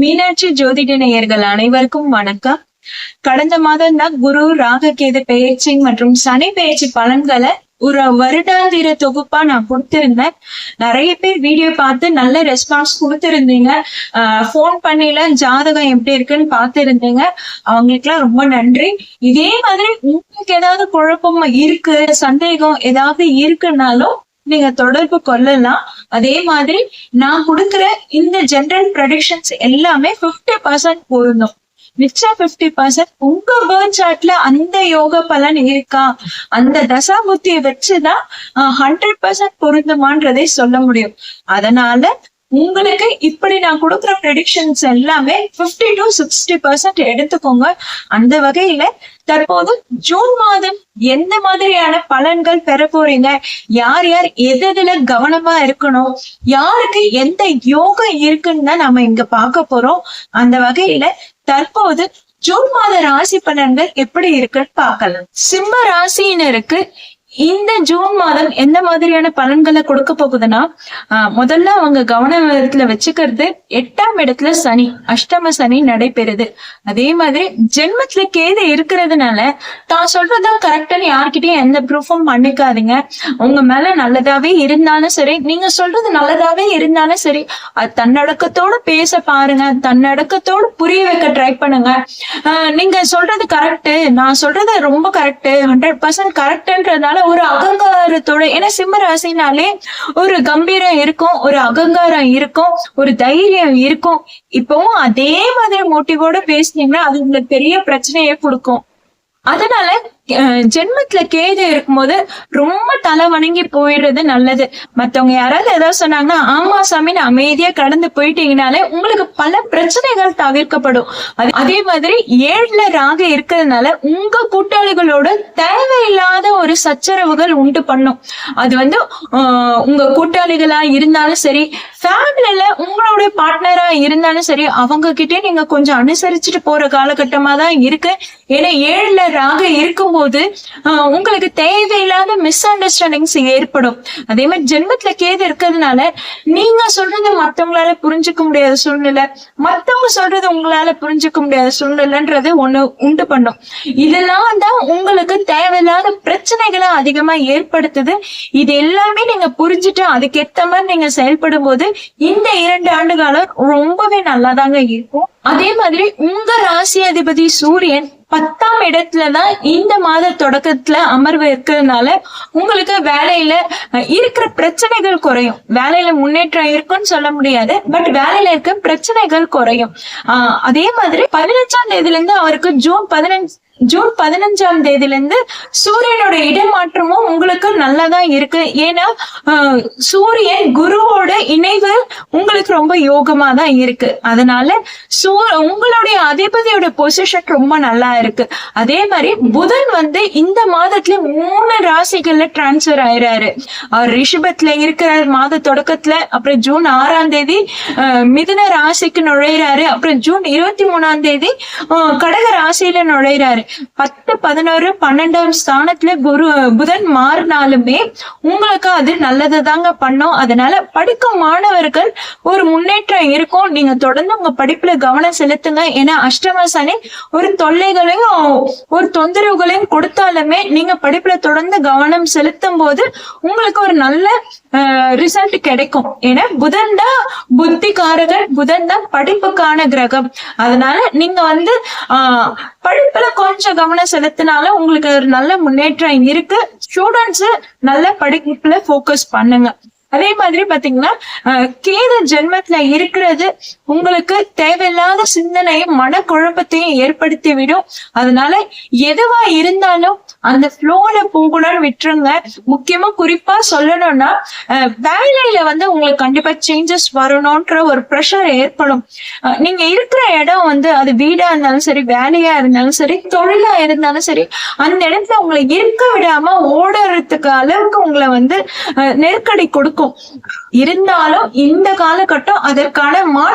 மீனாட்சி ஜோதிட நேயர்கள் அனைவருக்கும் வணக்கம். கடந்த மாதம் தான் குரு ராககேது பெயர்ச்சி மற்றும் சனி பெயர்ச்சி பலன்களை ஒரு வருடாந்திர தொகுப்பா நான் கொடுத்திருந்தேன். நிறைய பேர் வீடியோ பார்த்து நல்ல ரெஸ்பான்ஸ் கொடுத்திருந்தீங்க. ஃபோன் பண்ணில ஜாதகம் எப்படி இருக்குன்னு பார்த்துருந்தீங்க. அவங்களுக்குலாம் ரொம்ப நன்றி. இதே மாதிரி உங்களுக்கு ஏதாவது குழப்பம் இருக்கு சந்தேகம் ஏதாவது இருக்குன்னாலும் நீங்க தொடர்பு கொள்ளலாம் அதே மாதிரி நான் கொடுக்குற இந்த ஜெனரல் ப்ரடிக்ஷன்ஸ் எல்லாமே 50% பர்சன்ட் பொருந்தும் மிச்சம் 50% பர்சன்ட் உங்க பேர்த் சார்ட்ல அந்த யோக பலன் இருக்கா? அந்த தசா புத்தியை வச்சுதான் ஹண்ட்ரட் பர்சன்ட் பொருந்துமான்றதை சொல்ல முடியும். அதனால உங்களுக்கு இப்படி நான் கொடுக்குற ப்ரெடிக்ஷன்ஸ் எல்லாமே 50 டு சிக்ஸ்டி பர்சன்ட் எடுத்துக்கோங்க. அந்த வகையில தற்போது ஜூன் மாதம் எந்த மாதிரியான பலன்கள் பெற போறீங்க? யார் யார் எது எதுல கவனமா இருக்கணும்? யாருக்கு எந்த யோகம் இருக்குன்னு தான் நம்ம இங்க பார்க்க போறோம். அந்த வகையில தற்போது ஜூன் மாத ராசி பலன்கள் எப்படி இருக்குன்னு பார்க்கலாம். சிம்ம ராசியினருக்கு இந்த ஜூன் மாதம் எந்த மாதிரியான பலன்களை கொடுக்க போகுதுன்னா முதல்ல அவங்க கவனத்துல வச்சுக்கிறது எட்டாம் இடத்துல சனி அஷ்டம சனி நடைபெறுது. அதே மாதிரி ஜென்மத்துல கேது இருக்கிறதுனால தான் சொல்றதுதான் கரெக்டான யார்கிட்டயும் எந்த ப்ரூஃபும் பண்ணிக்காதீங்க. உங்க மேல நல்லதாவே இருந்தாலும் சரி நீங்க சொல்றது நல்லதாவே இருந்தாலும் சரி அது தன்னடக்கத்தோட பேச பாருங்க தன்னடக்கத்தோட புரிய வைக்க ட்ரை பண்ணுங்க. நீங்க சொல்றது கரெக்ட் நான் சொல்றது ரொம்ப கரெக்ட் ஹண்ட்ரட் பர்சன்ட் கரெக்ட்ன்றதுனால ஒரு அகங்காரத்தோட ஏன்னா சிம்ம ராசினாலே ஒரு கம்பீரம் இருக்கும் ஒரு அகங்காரம் இருக்கும் ஒரு தைரியம் இருக்கும். இப்பவும் அதே மாதிரி மோட்டிவோட பேசுனீங்கன்னா அது உங்களுக்கு பெரிய பிரச்சனையை கொடுக்கும். அதனால ஜென்மத்துல கேது இருக்கும்போது ரொம்ப தலை வணங்கி போயிடுறது நல்லது. மத்தவங்க யாராவது ஏதாவது சொன்னாங்கன்னா ஆமா சாமின்னு அமைதியா கடந்து போயிட்டீங்கனாலே உங்களுக்கு பல பிரச்சனைகள் தவிர்க்கப்படும். அது- அதே மாதிரி ஏழுல ராக இருக்கிறதுனால உங்க கூட்டாளிகளோட தேவையில்லாத ஒரு சச்சரவுகள் உண்டு பண்ணும். அது வந்து உங்க கூட்டாளிகளா இருந்தாலும் சரி ஃபேமிலியில உங்களுடைய பார்ட்னரா இருந்தாலும் சரி அவங்க கிட்டே நீங்க கொஞ்சம் அனுசரிச்சுட்டு போற காலகட்டமா தான் இருக்கு. ஏன்னா ஏழுல ராக இருக்கும் ஆஹ், உங்களுக்கு தேவையில்லாத மிஸ் அண்டர்ஸ்டாண்டிங்ஸ் ஏற்படும். அதே மாதிரி ஜென்மத்துல கேது இருக்கிறதுனால நீங்க சொல்றது மத்தவங்களால புரிஞ்சுக்க முடியாத சூழ்நிலை மத்தவங்க சொல்றது உங்களால புரிஞ்சுக்க முடியாத சூழ்நிலைன்றது ஒண்ணு உண்டு பண்ணும். இதெல்லாம் தான் உங்களுக்கு தேவையில்லாத பிரச்சனைகளை அதிகமா ஏற்படுத்துது. இது எல்லாமே நீங்க புரிஞ்சுட்டு அதுக்கேத்த மாதிரி நீங்க செயல்படும் போது இந்த இரண்டு ஆண்டு காலம் ரொம்பவே நல்லாதாங்க இருக்கும். அதே மாதிரி உங்க ராசி அதிபதி சூரியன் பத்தாம் இடத்துலதான் இந்த மாத தொடக்கத்துல அமர்வு இருக்கிறதுனால உங்களுக்கு வேலையில இருக்கிற பிரச்சனைகள் குறையும். வேலையில முன்னேற்றம் இருக்குன்னு சொல்ல முடியாது. பட் வேலையில இருக்க பிரச்சனைகள் குறையும். ஆஹ் அதே மாதிரி பதினஞ்சாம் தேதியில இருந்து அவருக்கு ஜூன் பதினஞ்சு ஜூன் பதினஞ்சாம் தேதியில இருந்து சூரியனோட இடமாற்றமும் உங்களுக்கு நல்லதா இருக்கு. ஏன்னா சூரியன் குருவோட இணைவு உங்களுக்கு ரொம்ப யோகமா தான் இருக்கு. அதனால சூ உங்களுடைய அதிபதியோட பொசிஷன் ரொம்ப நல்லா இருக்கு. அதே மாதிரி புதன் வந்து இந்த மாதத்துல மூணு ராசிகள்ல டிரான்ஸ்ஃபர் ஆயிறாரு. அவர் ரிஷபத்துல இருக்கிறார் மாத தொடக்கத்துல. அப்புறம் ஜூன் ஆறாம் தேதி மிதுன ராசிக்கு நுழையிறாரு. அப்புறம் ஜூன் இருபத்தி மூணாம் தேதி கடக ராசியில நுழையிறாரு. பத்து பதினோரு பன்னெண்டாம் ஸ்தானத்துல குரு புதன் மாறினாலுமே உங்களுக்கு அது நல்லது தாங்க பண்ணும். அதனால படிக்கும் மாணவர்கள் ஒரு முன்னேற்றம் இருக்கும். நீங்க தொடர்ந்து உங்க படிப்புல கவனம் செலுத்துங்க. ஏன்னா அஷ்டம சனி ஒரு தொல்லைகளையும் ஒரு தொந்தரவுகளையும் கொடுத்தாலுமே நீங்க படிப்புல தொடர்ந்து கவனம் செலுத்தும் போது உங்களுக்கு ஒரு நல்ல ரிசல்ட் கிடைக்கும். ஏன்னா புதன் தான் புத்திகாரகன் புதன் தான் படிப்புக்கான கிரகம். அதனால நீங்க வந்து ஆஹ் படிப்புல கொஞ்சம் கவனம் செலுத்தினாலும் உங்களுக்கு ஒரு நல்ல முன்னேற்றம் இருக்கு. ஸ்டூடெண்ட்ஸ் நல்ல படிப்புல போக்கஸ் பண்ணுங்க. அதே மாதிரி பாத்தீங்கன்னா கேத கேது ஜென்மத்துல இருக்கிறது உங்களுக்கு தேவையில்லாத சிந்தனையும் மனக்குழப்பத்தையும் ஏற்படுத்தி விடும் அதனால எதுவா இருந்தாலும் அந்த ஃப்ளோல போகணும்னு விட்டுருங்க. முக்கியமா குறிப்பா சொல்லணும்னா வேலையில வந்து உங்களுக்கு கண்டிப்பா சேஞ்சஸ் வரணும்ன்ற ஒரு ப்ரெஷர் ஏற்படும். நீங்க இருக்கிற இடம் வந்து அது வீடா இருந்தாலும் சரி வேலையா இருந்தாலும் சரி தொழிலா இருந்தாலும் சரி அந்த இடத்துல உங்களை இருக்க விடாம ஓடுறதுக்கு அளவுக்கு உங்களை வந்து நெருக்கடி கொடுக்கும். இருந்தாலும் இந்த காலகட்டம் அதற்கான மா-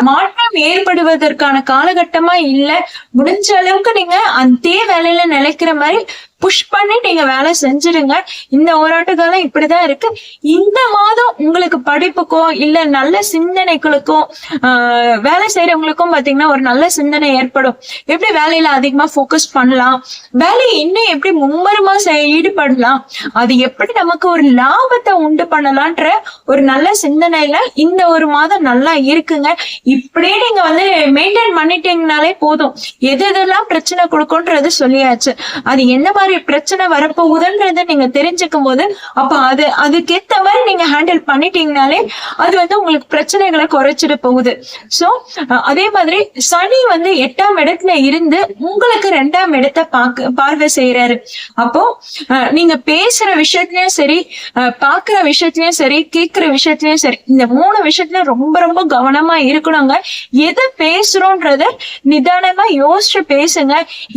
மாற்றம் ஏற்படுவதற்கான காலகட்டமா இல்ல. முடிஞ்ச அளவுக்கு நீங்க அதே வேலையில நிலைக்கிற மாதிரி புஷ் பண்ணி நீங்க வேலை செஞ்சிருங்க. இந்த ஓராட்டு காலம் இப்படிதான் இருக்கு. இந்த மாதம் உங்களுக்கு படிப்புக்கோ இல்ல நல்ல சிந்தனைகளுக்கும் ஆஹ், வேலை செய்யறவங்களுக்கும் பாத்தீங்கன்னா ஒரு நல்ல சிந்தனை ஏற்படும். எப்படி வேலையில அதிகமா ஃபோக்கஸ் பண்ணலாம்? வேலையை இன்னும் எப்படி மும்மரமா ஈடுபடலாம்? அது எப்படி நமக்கு ஒரு லாபத்தை உண்டு பண்ணலான்ற ஒரு நல்ல சிந்தனையில இந்த ஒரு மாதம் நல்லா இருக்குங்க. இப்படியே நீங்க வந்து மெயின்டைன் பண்ணிட்டீங்கனாலே போதும். எது எதெல்லாம் பிரச்சனை கொடுக்கும்ன்றது சொல்லியாச்சு. அது என்ன மாதிரி பிரச்சனை வரப்போகுதுன்றதை நீங்க தெரிஞ்சுக்கும் போது அப்ப அது அதுக்கேத்த மாதிரி நீங்க ஹேண்டில் பண்ணிட்டீங்கனாலே அது வந்து உங்களுக்கு பிரச்சனைகளை குறைச்சிட்டு போகுது. சோ அதே மாதிரி சனி வந்து எட்டாம் இடத்துல இருந்து உங்களுக்கு ரெண்டாம் இடத்தை பார்க்க பார்வை செய்யறாரு அப்போ அஹ், நீங்க பேசுற விஷயத்துலயும் சரி அஹ், பாக்குற விஷயத்துலயும் சரி கேக்குற விஷயத்துலயும் சரி இந்த மூணு விஷயத்துலயும் ரொம்ப ரொம்ப கவனமா இருக்கணுங்க. எதை பேசுறோன்றத நிதானமா யோசிச்சு பேசுங்க.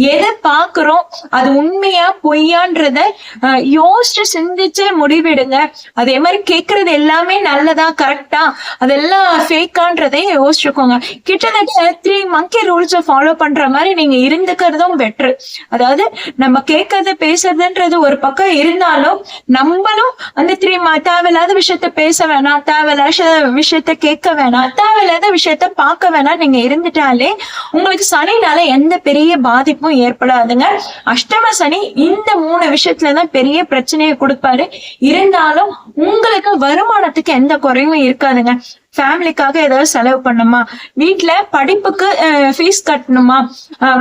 எதை பாக்குறோம் அது உண்மையா பொய்யான்றத அஹ், யோசிச்சு சிந்திச்சு முடிவெடுங்க. அதே மாதிரி கேக்குறது எல்லாமே நல்லதா கரெக்டா அதெல்லாம் ஃபேக்கான்றதை யோசிச்சுக்கோங்க. கிட்டத்தட்ட த்ரீ மங்கி ரூல்ஸை ஃபாலோ பண்ற மாதிரி நீங்க இருந்துக்கிறதும் பெட்டர் அதாவது நம்ம கேட்கறது பேசுறதுன்றது ஒரு பக்கம் இருந்தாலும் நம்மளும் அந்த த்ரீ தேவையில்லாத விஷயத்த பேச வேணாம் தேவையில்லாத விஷயத்த கேட்க வேணாம் தேவையில்லாத விஷயத்த பார்க்க வேணா நீங்க இருந்துட்டாலே உங்களுக்கு சனினால எந்த பெரிய பாதிப்பும் ஏற்படாதுங்க. அஷ்டம சனி இந்த மூணு விஷயத்துலதான் பெரிய பிரச்சனையை கொடுப்பாரு. இருந்தாலும் உங்களுக்கு வருமானத்துக்கு எந்த குறையும் இருக்காதுங்க. ஃபேமிலிக்காக ஏதாவது செலவு பண்ணுமா? வீட்டுல படிப்புக்கு ஃபீஸ் கட்டணுமா?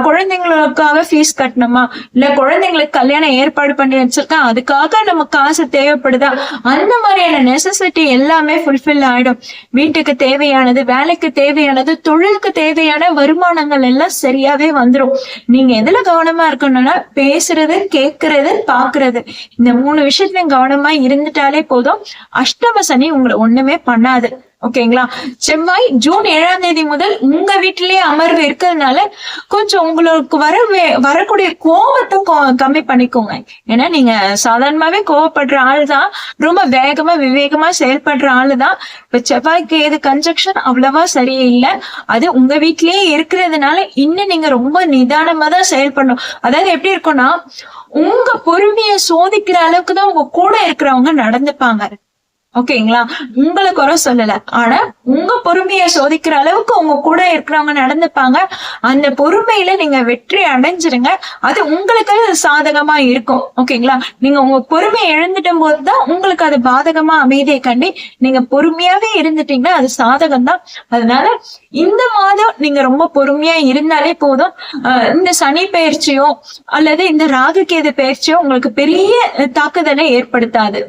குழந்தைங்களுக்காக ஃபீஸ் கட்டணுமா? இல்ல குழந்தைங்களுக்கு கல்யாணம் ஏற்பாடு பண்ணி வச்சிருக்கேன் அதுக்காக நம்ம காசு தேவைப்படுதா? அந்த மாதிரியான நெசசிட்டி எல்லாமே ஃபுல்ஃபில் ஆயிடும். வீட்டுக்கு தேவையானது வேலைக்கு தேவையானது தொழிலுக்கு தேவையான வருமானங்கள் எல்லாம் சரியாவே வந்துரும். நீங்க எதுல கவனமா இருக்கணும்னா பேசுறது கேட்கறது பாக்குறது. இந்த மூணு விஷயத்துலயும் கவனமா இருந்துட்டாலே போதும். அஷ்டம சனி உங்களை ஒண்ணுமே பண்ணாது. ஓகேங்களா? செவ்வாய் ஜூன் ஏழாம் தேதி முதல் உங்க வீட்டிலேயே அமர்வு இருக்கிறதுனால கொஞ்சம் உங்களுக்கு வர வே- வரக்கூடிய கோபத்தை கம்மி பண்ணிக்கோங்க. ஏன்னா நீங்க சாதாரணமாவே கோவப்படுற ஆள் தான் ரொம்ப வேகமா விவேகமா செயல்படுற ஆளு தான் இப்ப செவ்வாய்க்கு ஏது கன்ஜெக்ஷன் அவ்வளவா சரியில்லை அது உங்க வீட்டிலேயே இருக்கிறதுனால இன்னும் நீங்க ரொம்ப நிதானமா தான் செயல்படணும். அதாவது எப்படி இருக்கும்னா உங்க பொறுமையை சோதிக்கிற அளவுக்கு தான் உங்க கூட இருக்கிறவங்க நடந்துப்பாங்க. ஓகேங்களா? உங்களை குறை சொல்லல. ஆனா உங்க பொறுமையை சோதிக்கிற அளவுக்கு உங்க கூட இருக்கிறவங்க நடந்துப்பாங்க. அந்த பொறுமையில நீங்க வெற்றி அடைஞ்சிருங்க. அது உங்களுக்கு சாதகமா இருக்கும். ஓகேங்களா? நீங்க உங்க பொறுமையை இழந்துட்டும் போதுதான் உங்களுக்கு அது பாதகமா அமைதியை கண்டி நீங்க பொறுமையாவே இருந்துட்டீங்கன்னா அது சாதகம் தான் அதனால இந்த மாதம் நீங்க ரொம்ப பொறுமையா இருந்தாலே போதும். இந்த சனி பயிற்சியோ அல்லது இந்த ராகு கேது பயிற்சியோ உங்களுக்கு பெரிய தாக்குதலை ஏற்படுத்தாது.